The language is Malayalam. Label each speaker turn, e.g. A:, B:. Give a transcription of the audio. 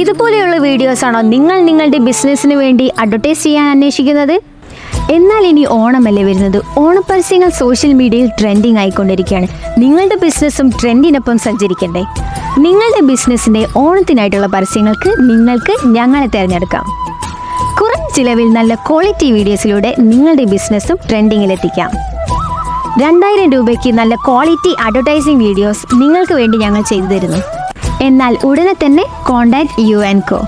A: ഇതുപോലെയുള്ള വീഡിയോസാണോ നിങ്ങൾ നിങ്ങളുടെ ബിസിനസ്സിന് വേണ്ടി അഡ്വർടൈസ് ചെയ്യാൻ അന്വേഷിക്കുന്നത്? എന്നാൽ ഇനി ഓണമല്ലേ വരുന്നത്? ഓണപ്പരസ്യങ്ങൾ സോഷ്യൽ മീഡിയയിൽ ട്രെൻഡിങ് ആയിക്കൊണ്ടിരിക്കുകയാണ്. നിങ്ങളുടെ ബിസിനസ്സും ട്രെൻഡിനൊപ്പം സഞ്ചരിക്കണ്ടേ? നിങ്ങളുടെ ബിസിനസ്സിന്റെ ഓണത്തിനായിട്ടുള്ള പരസ്യങ്ങൾക്ക് നിങ്ങൾക്ക് ഞങ്ങളെ തിരഞ്ഞെടുക്കാം. കുറഞ്ഞ ചിലവിൽ നല്ല ക്വാളിറ്റി വീഡിയോസിലൂടെ നിങ്ങളുടെ ബിസിനസ്സും ട്രെൻഡിങ്ങിലെത്തിക്കാം രണ്ടായിരം രൂപയ്ക്ക് നല്ല ക്വാളിറ്റി അഡ്വർടൈസിംഗ് വീഡിയോസ് നിങ്ങൾക്ക് വേണ്ടി ഞങ്ങൾ ചെയ്തു തരുന്നു. എന്നാൽ ഉടനെ തന്നെ കോൺടാക്ട് യു ആൻഡ് കോ